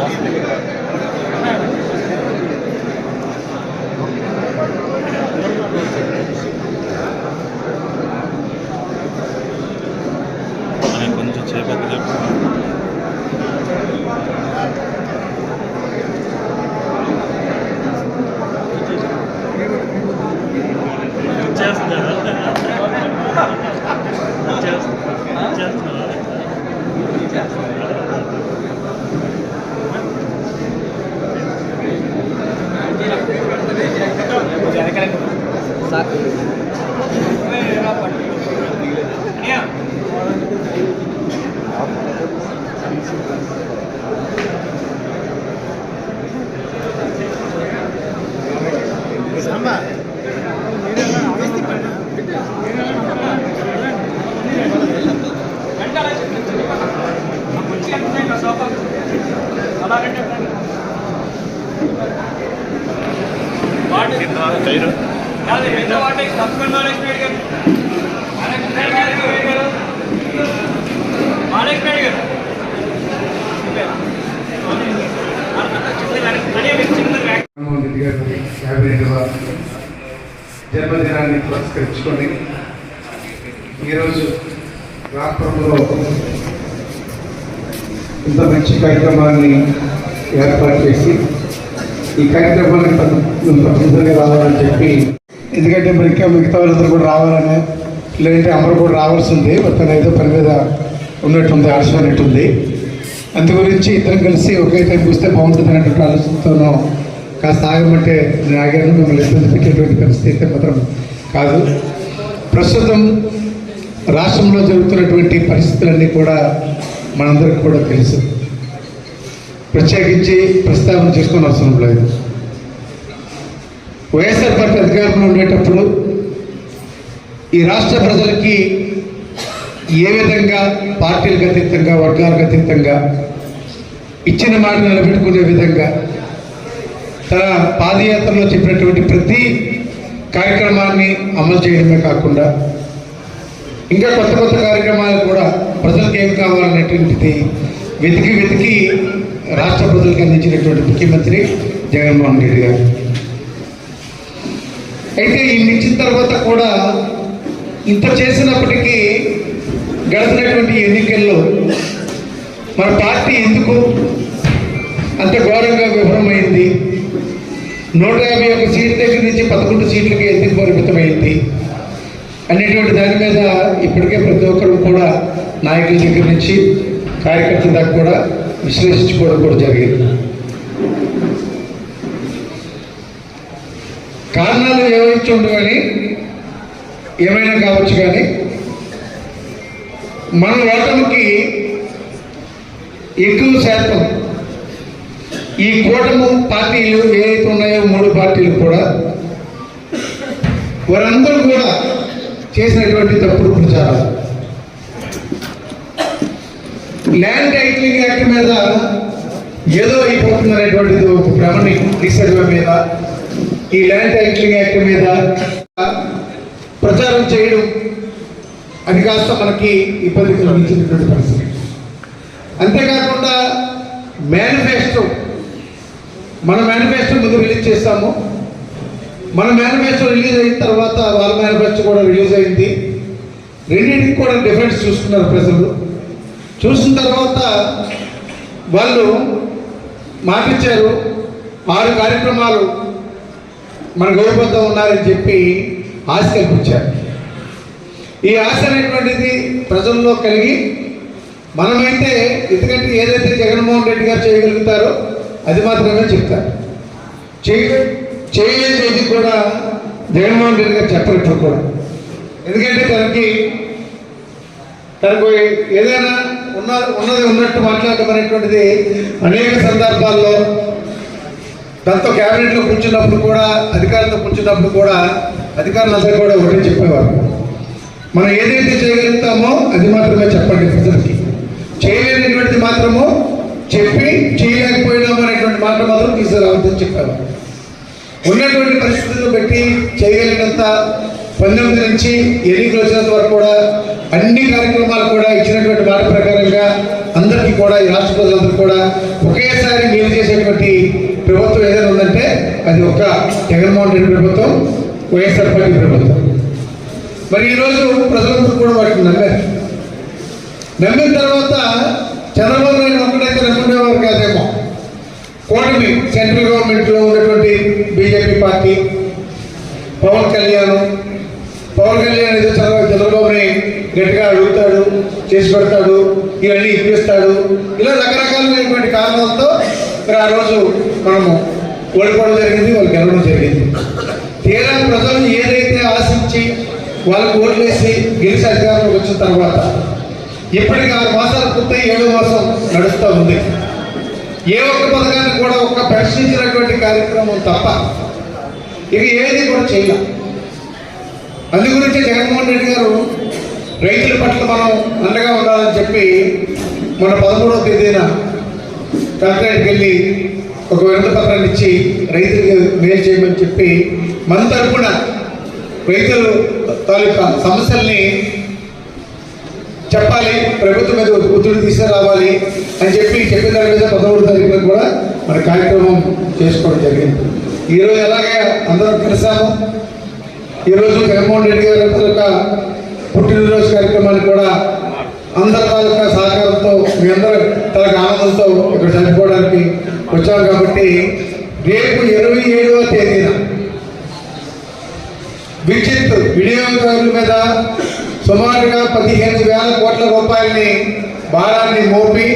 了。జన్మదినాన్ని పురస్కరించుకొని ఈరోజు రాష్ట్రంలో ఇంత మంచి కార్యక్రమాన్ని ఏర్పాటు చేసి ఈ కార్యక్రమాన్ని తప్ప- రావాలని చెప్పి ఎందుకంటే మరి ఇంకా మిగతా వాళ్ళందరూ కూడా రావాలని లేదంటే అమరు కూడా రావాల్సింది ఉంది ఏదో పని మీద ఉన్నట్టుంది ఆలస్యమైనట్టుంది అందు గురించి ఇద్దరం కలిసి ఒకే టైం చూస్తే బాగుంటుంది అనేటువంటి ఆలోచనతోనూ కాస్త ఆగమంటే నేను ఆగాను మిమ్మల్ని ఇబ్బంది పెట్టేటువంటి పరిస్థితి అయితే మాత్రం కాదు. ప్రస్తుతం రాష్ట్రంలో జరుగుతున్నటువంటి పరిస్థితులన్నీ కూడా మనందరికీ కూడా తెలుసు. ప్రత్యేకించి ప్రస్తావన చేసుకొని అవసరం లేదు. వైఎస్ఆర్ పార్టీ అధికారంలో ఉండేటప్పుడు ఈ రాష్ట్ర ప్రజలకి ఏ విధంగా పార్టీలకు అతీతంగా వర్గాలకు అతీతంగా ఇచ్చిన మాట నిలబెట్టుకునే విధంగా తన పాదయాత్రలో చెప్పినటువంటి ప్రతి కార్యక్రమాన్ని అమలు చేయడమే కాకుండా ఇంకా కొత్త కొత్త కార్యక్రమాలు కూడా ప్రజలకు ఏం కావాలనేటువంటిది వెతికి వెతికి రాష్ట్ర ప్రజలకు అందించినటువంటి ముఖ్యమంత్రి జగన్మోహన్ రెడ్డి గారు. అయితే ఈ ఇచ్చిన తర్వాత కూడా ఇంత చేసినప్పటికీ గడిచినటువంటి ఎన్నికల్లో మన పార్టీ ఎందుకు అంత ఘోరంగా నూట యాభై ఒక సీట్ దగ్గర నుంచి పదకొండు సీట్లకి ఎందుకు పరిమితమైంది. అనేటువంటి దాని మీద ఇప్పటికే ప్రతి ఒక్కరు కూడా నాయకుల దగ్గర నుంచి కార్యకర్తల దాకా కూడా విశ్లేషించుకోవడం కూడా జరిగింది. కారణాలు ఏమైతే ఉండు కానీ ఏమైనా కావచ్చు కానీ మన ఓటమికి ఎక్కువ శాతం ఈ కూటమి పార్టీలు ఏవైతే ఉన్నాయో మూడు పార్టీలు కూడా వారందరూ కూడా చేసినటువంటి తప్పుడు ప్రచారాలు. ల్యాండ్ టైటిలింగ్ యాక్ట్ మీద ఏదో అయిపోతుంది అనేటువంటిది ఒక భ్రమని రీసెర్వ్ మీద ఈ ల్యాండ్ టైటిలింగ్ యాక్ట్ మీద ప్రచారం చేయడం అది కాస్త మనకి ఇబ్బంది కలిగించినటువంటి పరిస్థితి. అంతేకాకుండా మేనిఫెస్టో మన మేనిఫెస్టో ముందు రిలీజ్ చేస్తాము మన మేనిఫెస్టో రిలీజ్ అయిన తర్వాత వాళ్ళ మేనిఫెస్టో కూడా రిలీజ్ అయింది. రెండింటికి కూడా డిఫరెన్స్ చూసుకున్నారు ప్రజలు. చూసిన తర్వాత వాళ్ళు మాటిచ్చారు ఆరు కార్యక్రమాలు మన గౌరవబద్ధం ఉన్నారని చెప్పి ఆశ కల్పించారు. ఈ ఆశ అనేటువంటిది ప్రజల్లో కలిగి మనమైతే ఎందుకంటే ఏదైతే జగన్మోహన్ రెడ్డి గారు చేయగలుగుతారో అది మాత్రమే చెప్తారు చేయ చేయలేదు కూడా జగన్మోహన్ రెడ్డి గారు చెప్పరు ఇప్పుడు కూడా. ఎందుకంటే తనకి తనకు ఏదైనా ఉన్న ఉన్నది ఉన్నట్టు మాట్లాడటం అనేటువంటిది అనేక సందర్భాల్లో దాంతో క్యాబినెట్లో కూర్చున్నప్పుడు కూడా అధికారులతో కూర్చున్నప్పుడు కూడా అధికారులందరూ కూడా ఒకటి చెప్పేవారు. మనం ఏదైతే చేయగలుగుతామో అది మాత్రమే చెప్పండి ప్రజలకి. చేయలేనటువంటిది మాత్రము చెప్పి చేయలేకపోయినాము మాట మాత్రం తీసుకురావద్దని చెప్పారు. ఉన్నటువంటి పరిస్థితులను బట్టి చేయగలిగినంత పంతొమ్మిది నుంచి ఎన్నికలు వచ్చినంత వరకు కూడా అన్ని కార్యక్రమాలు కూడా ఇచ్చినటువంటి మాట ప్రకారంగా అందరికీ కూడా ఈ రాష్ట్ర ప్రజలందరూ కూడా ఒకేసారి మేలు చేసేటువంటి ప్రభుత్వం ఏదైనా ఉందంటే అది ఒక జగన్మోహన్ రెడ్డి ప్రభుత్వం వైఎస్ఆర్ పార్టీ ప్రభుత్వం. మరి ఈరోజు ప్రజలందరూ కూడా వాటిని నమ్మారు. నమ్మిన తర్వాత చంద్రబాబు నాయుడు కూటమి సెంట్రల్ గవర్నమెంట్లో ఉన్నటువంటి బీజేపీ పార్టీ పవన్ కళ్యాణ్ పవన్ కళ్యాణ్ ఏదో చంద్ర చంద్రబాబుని గట్టిగా అడుగుతాడు చేసి పెడతాడు ఇవన్నీ ఇప్పిస్తాడు. ఇలా రకరకాలైనటువంటి కారణాలతో మరి ఆ రోజు మనము ఓడిపోవడం జరిగింది వాళ్ళు గెలవడం జరిగింది. తీరా ప్రజలు ఏదైతే ఆశించి వాళ్ళకు ఓట్లేసి గెలిచి అధికారంలోకి వచ్చిన తర్వాత ఇప్పటికి ఆరు మాసాలు పూర్తయి ఏడో మాసం నడుస్తూ ఉంది. ఏ ఒక్క పథకాన్ని కూడా ఒక్క ప్రశ్నించినటువంటి కార్యక్రమం తప్ప ఇక ఏది కూడా చేయాలి. అందు గురించి జగన్మోహన్ రెడ్డి గారు రైతుల పట్ల మనం అండగా ఉండాలని చెప్పి మన పదమూడవ తేదీన కలెక్టరేట్కి వెళ్ళి ఒక వినతి పత్రాన్ని ఇచ్చి రైతులకు మేలు చేయమని చెప్పి మన తరపున రైతులు తాలూకా సమస్యల్ని చెప్పాలి ప్రభుత్వం మీద ఒత్తిడి తీసుకురావాలి అని చెప్పి చెప్పిన దాని మీద పదమూడు తారీఖున కూడా మన కార్యక్రమం చేసుకోవడం జరిగింది. ఈరోజు ఎలాగే అందరం కలిసాము? ఈరోజు జగన్మోహన్ రెడ్డి గారి యొక్క పుట్టినరోజు కార్యక్రమాన్ని కూడా అందరి తాలూకా సహకారంతో మీ అందరూ తనకు ఆనందంతో ఇక్కడ చనిపోవడానికి వచ్చాం కాబట్టి రేపు ఇరవై ఏడవ తేదీన విద్యుత్ వినియోగదారుల మీద సుమారుగా పదిహేను వేల కోట్ల రూపాయలని భారాన్ని మోపి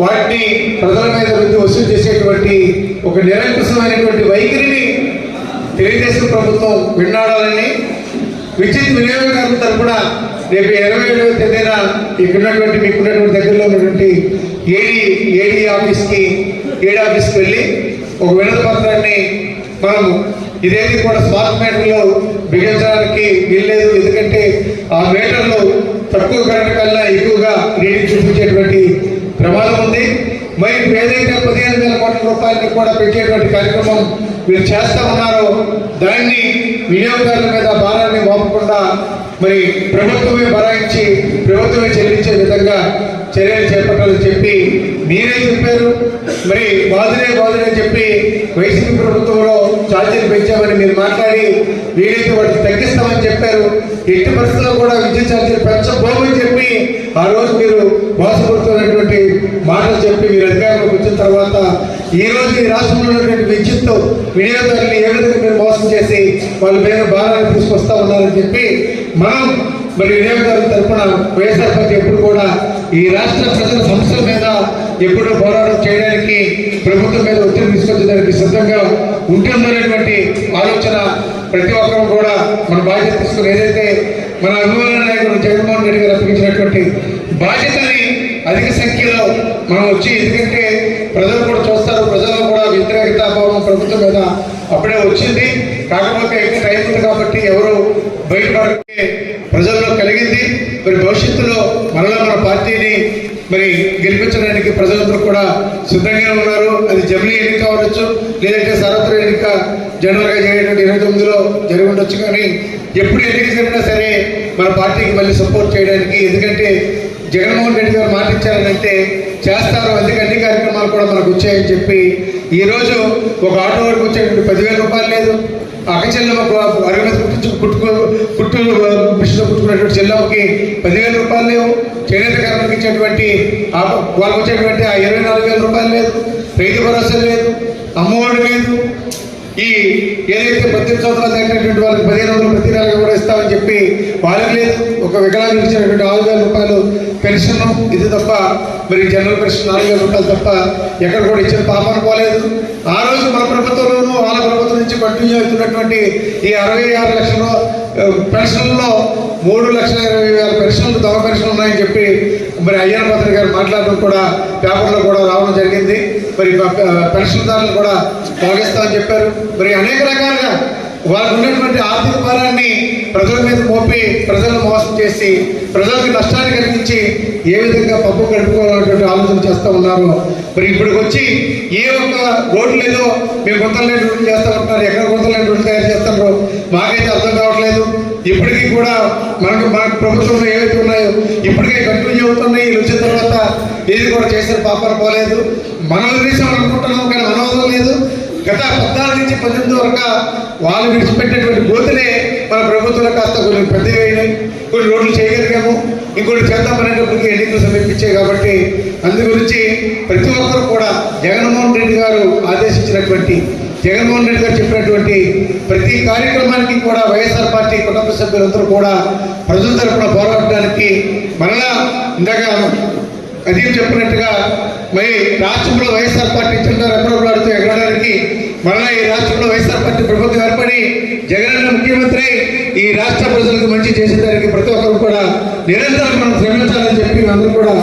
వాటిని ప్రజల మీద రుద్ది వసూలు చేసేటువంటి ఒక నిరంకుశమైనటువంటి వైఖరిని తెలుగుదేశం ప్రభుత్వం విన్నాడాలని విద్యుత్ వినియోగదారుల తరఫున రేపు ఇరవై ఏడవ తేదీన ఇక్కడున్నటువంటి మీకున్నటువంటి దగ్గరలో ఉన్నటువంటి ఏడీ ఏడీ ఆఫీస్కి ఏడీ ఆఫీస్కి వెళ్ళి ఒక వినతి పత్రాన్ని మనము ఇదేది కూడా స్మార్ట్ మీటర్లో బిగించడానికి వీల్లేదు. ఎందుకంటే ఆ మీటర్లు తక్కువ కరెంట్ కన్నా ఎక్కువగా రీడింగ్ చూపించేటువంటి ప్రమాదం ఉంది. మరి ఏదైతే పదిహేను వేల కోట్ల రూపాయలని కూడా పెట్టేటువంటి కార్యక్రమం మీరు చేస్తా ఉన్నారో దాన్ని వినియోగదారుల మీద భారాన్ని మోపకుండా మరి ప్రభుత్వమే భరాయించి ప్రభుత్వమే చెల్లించే విధంగా చర్యలు చేపట్టాలని చెప్పి మీరే చెప్పారు. మరి బాధులే బాధులే చెప్పి వైసీపీ ప్రభుత్వంలో ఛార్జీలు పెంచామని మీరు మాట్లాడి వీలైతే వాటిని తగ్గిస్తామని చెప్పారు. ఎట్టి పరిస్థితుల్లో కూడా విద్యుత్ ఛార్జీలు పెంచబోమని చెప్పి ఆ రోజు మీరు మోసపడుతున్నటువంటి మాటలు చెప్పి మీరు అధికారంలోకి వచ్చిన తర్వాత ఈ రోజు ఈ రాష్ట్రంలో ఉన్నటువంటి విద్యుత్ వినియోగదారుని ఏ విధంగా మీరు మోసం చేసి వాళ్ళ మీద భారాన్ని తీసుకొస్తా ఉన్నారని చెప్పి మనం మరి వినియోగదారుల తరఫున వైఎస్ఆర్ పార్టీ ఎప్పుడు కూడా ఈ రాష్ట్ర ప్రజల సమస్యల మీద ఎప్పుడు పోరాటం చేయడానికి ప్రభుత్వం మీద ఒత్తిడి తీసుకొచ్చడానికి సిద్ధంగా ఉంటుందనేటువంటి ఆలోచన ప్రతి ఒక్కరూ కూడా మన బాధ్యత తీసుకుని ఏదైతే మన అభిమాన నాయకుడు జగన్మోహన్ రెడ్డి గారు అప్పగించినటువంటి బాధ్యతని అధిక సంఖ్యలో మనం వచ్చి ఎందుకంటే ప్రజలు కూడా చూస్తారు ప్రజల్లో కూడా వ్యతిరేకత భావం కదా అప్పుడే వచ్చింది. కాకపోతే ఎక్కువ టైం ఉంది కాబట్టి ఎవరు బయటపడే ప్రజల్లో కలిగింది. మరి భవిష్యత్తులో మనలో మన పార్టీని మరి గెలిపించడానికి ప్రజలందరూ కూడా సిద్ధంగా ఉన్నారు. అది జమిలీ ఎన్నిక కావచ్చు లేదంటే సార్వత్రిక ఎన్నిక జనరల్గా జరిగేటువంటి ఇరవై తొమ్మిదిలో జరిగి ఉండొచ్చు. కానీ ఎప్పుడు ఎన్నిక జరిగినా సరే మన పార్టీకి మళ్ళీ సపోర్ట్ చేయడానికి ఎందుకంటే జగన్మోహన్ రెడ్డి గారు మాట ఇచ్చారనంటే చేస్తారు. అందుకే అన్ని కార్యక్రమాలు కూడా మనకు వచ్చాయని చెప్పి ఈరోజు ఒక ఆటో వరకు వచ్చేటువంటి పదివేల రూపాయలు లేదు. అక్క చెల్లెమ్మకు అరవై మీద కుట్టించు కుట్టుకో కుట్టు మిషన్ కుట్టుకున్నటువంటి చెల్లెమ్మకి పదివేల రూపాయలు లేవు. చేనేత కార్మికులకు ఇచ్చేటువంటి వాళ్ళకి వచ్చేటువంటి ఆ ఇరవై నాలుగు వేల రూపాయలు లేదు. రైతు భరోసా లేదు. అమ్మఒడి లేదు. ఈ ఏదైతే పద్దెనిమిది సంవత్సరాలు దాటినటువంటి వాళ్ళకి పదిహేను వందలు ప్రతి నెలగా కూడా ఇస్తామని చెప్పి వాళ్ళకి లేదు. ఒక విగ్రహాలు ఇచ్చినటువంటి ఆరు వేల రూపాయలు పెన్షన్ ఇది తప్ప మరి జనరల్ పెన్షన్ నాలుగు వేల రూపాయలు తప్ప ఎక్కడ కూడా ఇచ్చిన పాపన పోలేదు ఆ రోజు మన ప్రభుత్వంలోనూ వాళ్ళ ప్రభుత్వం నుంచి కంటిన్యూ అవుతున్నటువంటి ఈ అరవై ఆరు లక్షల పెన్షన్లో మూడు లక్షల ఇరవై వేల పెన్షన్లు దొంగ పెన్షన్లు ఉన్నాయని చెప్పి మరి అయ్యన్న పత్రిక గారు మాట్లాడడం కూడా పేపర్లో కూడా రావడం జరిగింది. మరి పెన్షన్దారులు కూడా తొలగిస్తామని చెప్పారు. మరి అనేక రకాలుగా వాళ్ళకు ఉన్నటువంటి ఆర్థిక భారాన్ని ప్రజల మీద మోపి ప్రజలను మోసం చేసి ప్రజలకు నష్టాన్ని కలిగించి ఏ విధంగా పప్పు గడుపుకోవాలనేటువంటి ఆలోచన చేస్తూ ఉన్నారు. మరి ఇప్పటికి వచ్చి ఏ ఒక్క రోడ్డు లేదో మేము గుంతలేని రోడ్లు చేస్తూ ఉంటున్నారు. ఎక్కడ గుంతలేని రోడ్లు తయారు చేస్తున్నారు మాకైతే అర్థం కావట్లేదు. ఇప్పటికీ కూడా మనకు మన ప్రభుత్వంలో ఏవైతే ఉన్నాయో ఇప్పటికే కంటిన్యూ అవుతున్నాయి. వీళ్ళు వచ్చిన తర్వాత ఏది కూడా చేసిన పాపాలు పోలేదు. మన ఉద్దేశం అనుకుంటున్నాం కానీ అనవసరం లేదు. గత పద్నాలుగు నుంచి పద్దెనిమిది వరకు వాళ్ళు విడిచిపెట్టేటువంటి గోతులే మన ప్రభుత్వంలో కాస్త కొన్ని పెద్దగా అయినాయి. కొన్ని రోడ్లు చేయగలిగాము. ఇంకోటి చేద్దామనేటప్పటికి ఎన్నికలు సమీపించాయి కాబట్టి అందు గురించి ప్రతి ఒక్కరు కూడా జగన్మోహన్ రెడ్డి గారు ఆదేశించినటువంటి జగన్మోహన్ రెడ్డి గారు చెప్పినటువంటి ప్రతి కార్యక్రమానికి కూడా వైఎస్ఆర్ పార్టీ కుటుంబ సభ్యులందరూ కూడా ప్రజల తరఫున పోరాడడానికి మరలా ఇందాక అదీం చెప్పినట్టుగా మరి రాష్ట్రంలో వైఎస్ఆర్ పార్టీ జెండా రెప్పలాడుతూ ఎగరడానికి మరలా ఈ రాష్ట్రంలో వైఎస్ఆర్ పార్టీ ప్రభుత్వం ఏర్పడి జగనన్న ముఖ్యమంత్రి ఈ రాష్ట్ర ప్రజలకు మంచి చేసేదానికి ప్రతి ఒక్కరు కూడా నిరంతరం మనం శ్రమించాలని చెప్పి అందరూ కూడా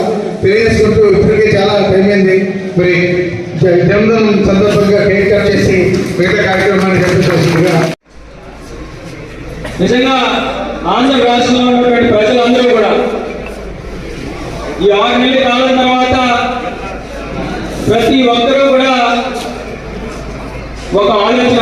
తెలియజేసుకుంటూ ఇప్పటికే చాలా టైం అయింది. మరి జన్మదినం సందర్భంగా కేక్ కట్ చేసి మిగతా కార్యక్రమాన్ని జరిపించాల్సిందిగా నిజంగా ఆంధ్ర రాష్ట్రంలో ఉన్నటువంటి ప్రజలందరూ కూడా ఈ ఆరు నెలల కాలం తర్వాత ప్రతి ఒక్కరూ ఒక ఆలోచన